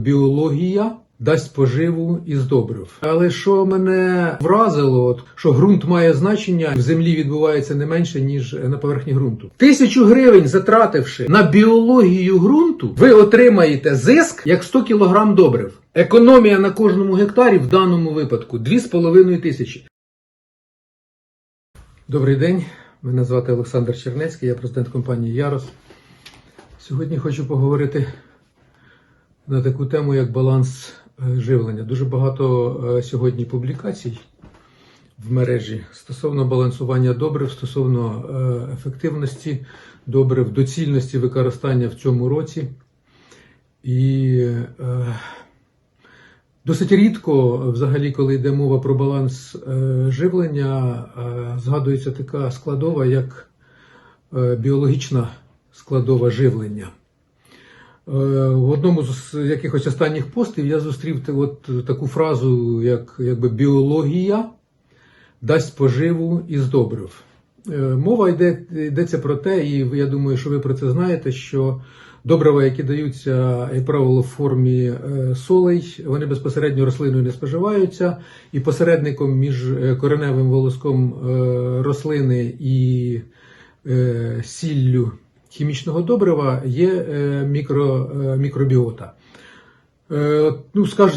Біологія дасть поживу із добрив. Але що мене вразило, от, що ґрунт має значення, в землі відбувається не менше, ніж на поверхні ґрунту. Тисячу гривень затративши на біологію ґрунту, ви отримаєте зиск як 100 кг добрив. Економія на кожному гектарі в даному випадку 2,5 тисячі. Добрий день. Мене звати Олександр Чернецький, я президент компанії Ярос. Сьогодні хочу поговорити на таку тему, як баланс е, живлення. Дуже багато е, сьогодні публікацій в мережі стосовно балансування добрив, стосовно е, ефективності добрив, доцільності використання в цьому році. І досить рідко, взагалі, коли йде мова про баланс живлення, згадується така складова, як біологічна складова живлення. Е, В одному з якихось останніх постів я зустрів от таку фразу, як якби біологія дасть поживу із добрив. Е, Мова йде, йдеться про те, і я думаю, що ви про це знаєте, що добрива, які даються, як правило, в формі е, солей, вони безпосередньо рослиною не споживаються, і посередником між е, кореневим волоском е, рослини і е, сіллю хімічного добрива є е, мікро, е, мікробіота. Е, Ну, скаж,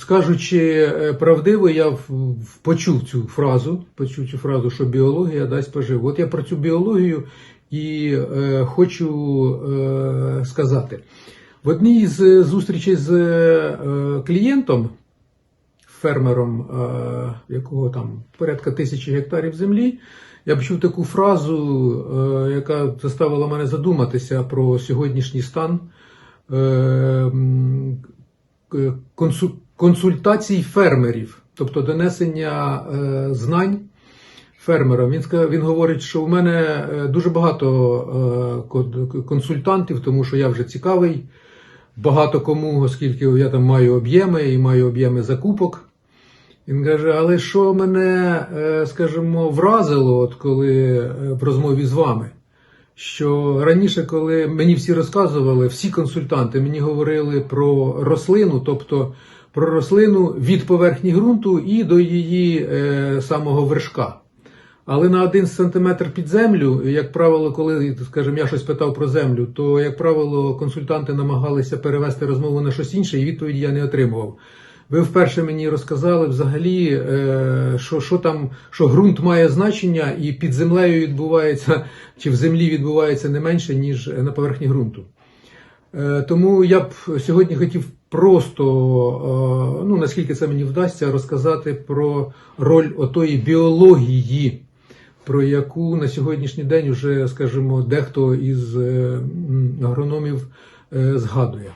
скажучи правдиво, я почув цю фразу, почув цю фразу, що біологія дасть поживу. От я про цю біологію і хочу сказати. В одній з зустрічей з клієнтом, фермером, якого там порядка тисячі гектарів землі, я почув таку фразу, е, яка заставила мене задуматися про сьогоднішній стан е, консультацій фермерів, тобто донесення е, знань фермерам. Він він говорить, що у мене дуже багато консультантів, тому що я вже цікавий. Багато кому, оскільки я там маю об'єми і маю об'єми закупок. Він каже, але що мене, е, скажімо, вразило, от коли е, в розмові з вами, що раніше, коли мені всі розказували, всі консультанти мені говорили про рослину, тобто про рослину від поверхні ґрунту і до її е, самого вершка. Але на один сантиметр під землю, як правило, коли, скажімо, я щось питав про землю, то, як правило, консультанти намагалися перевести розмову на щось інше, і відповіді я не отримував. Ви вперше мені розказали взагалі, е, що, що там, що ґрунт має значення, і під землею відбувається, чи в землі відбувається не менше, ніж на поверхні ґрунту. Е, Тому я б сьогодні хотів просто, е, ну наскільки це мені вдасться, розказати про роль отої біології, про яку на сьогоднішній день вже, скажімо, дехто із агрономів згадує.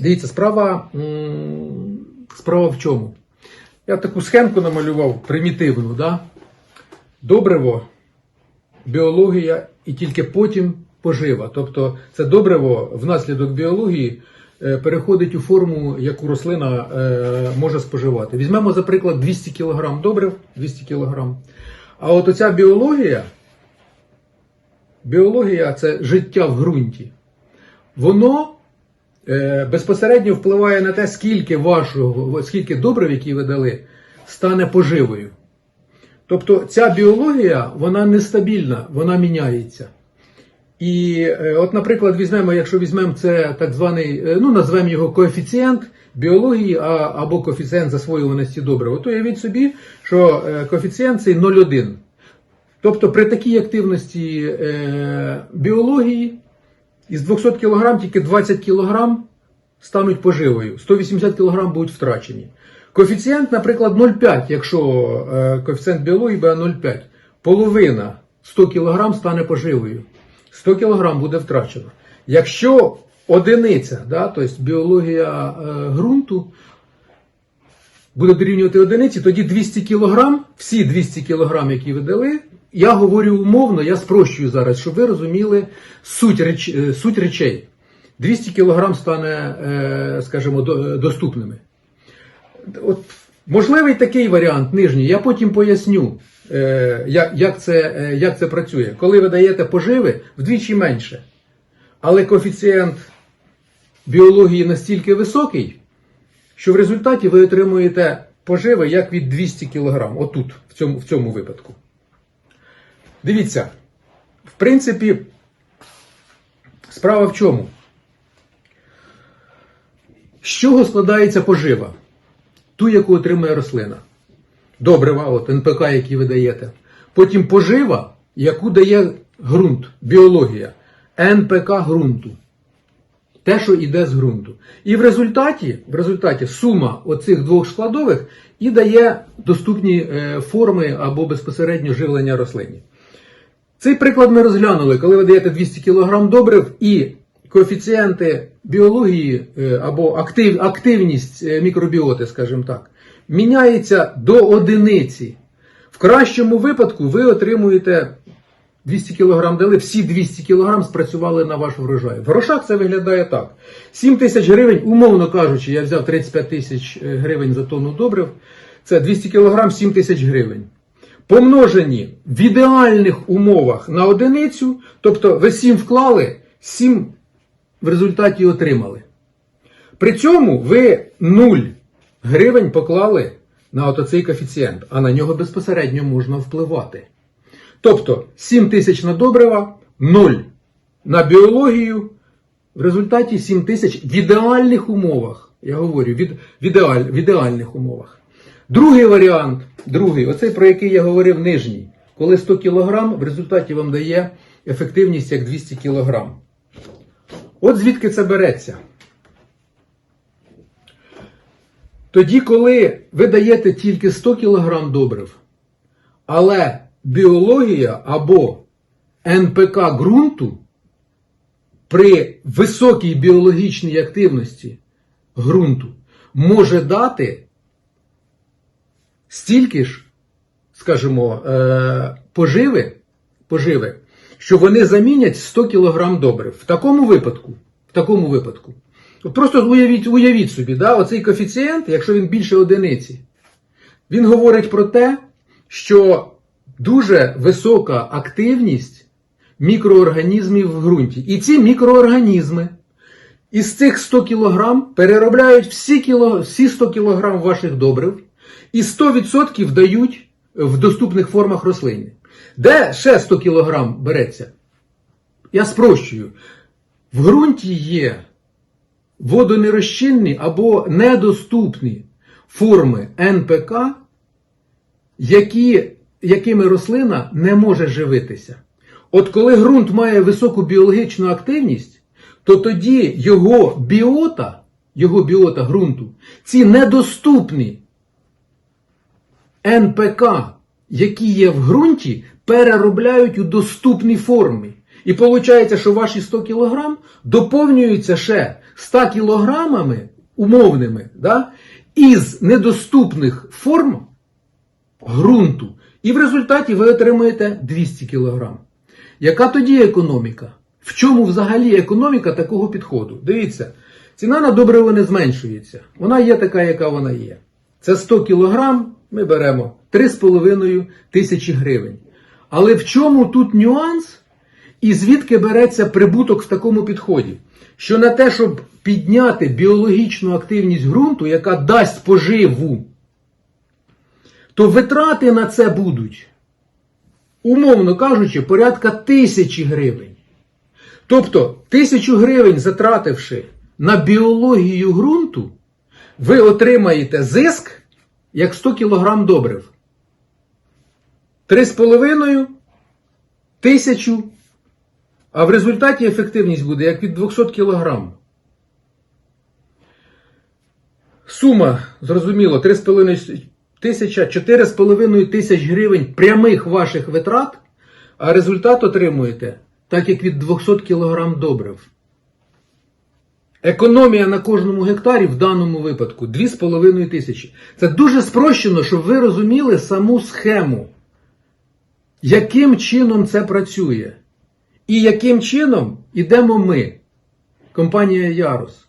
Дивіться, справа, справа в чому? Я таку схемку намалював примітивну, да? добриво, біологія і тільки потім пожива. Тобто це добриво внаслідок біології е, переходить у форму, яку рослина е, може споживати. Візьмемо, за приклад, 200 кг добрив, 200 кг. А от оця біологія, біологія це життя в ґрунті. Воно безпосередньо впливає на те, скільки вашого, скільки добрив, які ви дали, стане поживою. Тобто ця біологія, вона нестабільна, вона міняється. І е, от, наприклад, візьмемо, якщо візьмемо це так званий, е, ну назвемо його коефіцієнт біології а, або коефіцієнт засвоюваності добрива, то уявіть собі, що е, коефіцієнт цей 0,1. Тобто при такій активності е, біології із 200 кг тільки 20 кг стануть поживою, 180 кг будуть втрачені. Коефіцієнт, наприклад, 0,5, якщо е, коефіцієнт біології буде 0,5, половина 100 кг стане поживою. 100 кг буде втрачено. Якщо одиниця, да, тобто біологія е, ґрунту буде дорівнювати одиниці, тоді 200 кг, всі 200 кг, які ви дали, я говорю умовно, я спрощую зараз, щоб ви розуміли суть, реч, е, суть речей. 200 кг стане, е, скажімо, доступними. От, можливий такий варіант нижній, я потім поясню, е, як, це, як це працює. Коли ви даєте поживи, вдвічі менше. Але коефіцієнт біології настільки високий, що в результаті ви отримуєте поживи як від 200 кг. Отут, в цьому, в цьому випадку. Дивіться, в принципі, справа в чому? З чого складається пожива? Ту, яку отримує рослина. Добрива, от НПК, який ви даєте. Потім пожива, яку дає ґрунт, біологія. НПК ґрунту. Те, що йде з ґрунту. І в результаті, в результаті сума оцих двох складових і дає доступні е, форми або безпосередньо живлення рослині. Цей приклад ми розглянули, коли ви даєте 200 кг добрив і коефіцієнти біології е, або актив, активність е, мікробіоти, скажімо так, міняється до одиниці. В кращому випадку ви отримуєте 200 кг дали, всі 200 кг спрацювали на ваш врожай. В грошах це виглядає так. 7 тисяч гривень, умовно кажучи, я взяв 35 тисяч е, гривень за тонну добрив. Це 200 кг 7 тисяч гривень. Помножені в ідеальних умовах на одиницю, тобто ви 7 вклали, 7 в результаті отримали. При цьому ви 0 гривень поклали на оцей коефіцієнт, а на нього безпосередньо можна впливати. Тобто 7 тисяч на добрива, 0 на біологію, в результаті 7 тисяч в ідеальних умовах. Я говорю, в, ідеаль, в ідеальних умовах. Другий варіант, другий, оцей, про який я говорив, нижній. Коли 100 кг в результаті вам дає ефективність як 200 кг. От звідки це береться. Тоді, коли ви даєте тільки 100 кг добрив, але біологія або НПК ґрунту при високій біологічній активності ґрунту може дати стільки ж, скажімо, е, поживи, поживи, що вони замінять 100 кг добрив. В такому випадку, в такому випадку. Просто уявіть, уявіть собі, да, оцей коефіцієнт, якщо він більше одиниці, він говорить про те, що дуже висока активність мікроорганізмів в ґрунті. І ці мікроорганізми із цих 100 кг переробляють всі, кіло, всі 100 кг ваших добрив і 100% дають в доступних формах рослини. Де ще 100 кг береться? Я спрощую. В ґрунті є водонерозчинні або недоступні форми НПК, які, якими рослина не може живитися. От коли ґрунт має високу біологічну активність, то тоді його біота, його біота ґрунту, ці недоступні НПК, які є в ґрунті, переробляють у доступні форми. І виходить, що ваші 100 кг доповнюються ще 100 кілограмами умовними да, із недоступних форм ґрунту. І в результаті ви отримуєте 200 кг. Яка тоді економіка? В чому взагалі економіка такого підходу? Дивіться, ціна на добриво не зменшується. Вона є така, яка вона є. Це 100 кг, ми беремо 3,5 тисячі гривень. Але в чому тут нюанс? І звідки береться прибуток в такому підході? Що на те, щоб підняти біологічну активність ґрунту, яка дасть поживу, то витрати на це будуть, умовно кажучи, порядка тисячі гривень. Тобто, тисячу гривень затративши на біологію ґрунту, ви отримаєте зиск як 100 кг добрив. 3,5 тисячу, а в результаті ефективність буде як від 200 кг. Сума, зрозуміло, 3,5 тисяча, 4,5 тисяч гривень прямих ваших витрат, а результат отримуєте так як від 200 кг добрив. Економія на кожному гектарі в даному випадку 2,5 тисячі. Це дуже спрощено, щоб ви розуміли саму схему, яким чином це працює. І яким чином ідемо ми, компанія Ярус.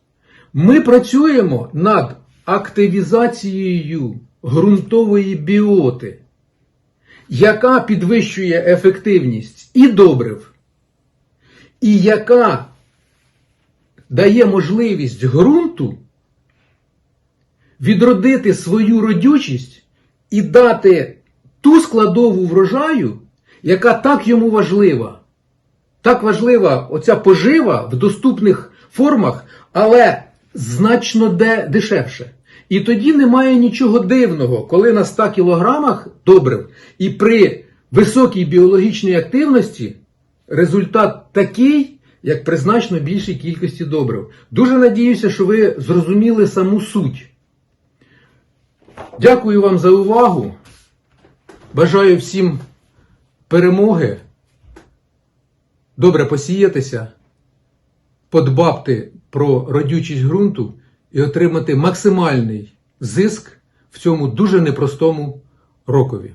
Ми працюємо над активізацією ґрунтової біоти, яка підвищує ефективність і добрив, і яка дає можливість ґрунту відродити свою родючість і дати ту складову врожаю, яка так йому важлива. Так важлива оця пожива в доступних формах, але значно де дешевше. І тоді немає нічого дивного, коли на 100 кілограмах добрив і при високій біологічній активності результат такий, як при значно більшій кількості добрив. Дуже надіюся, що ви зрозуміли саму суть. Дякую вам за увагу. Бажаю всім перемоги. Добре посіятися, подбати про родючість ґрунту і отримати максимальний зиск в цьому дуже непростому рокові.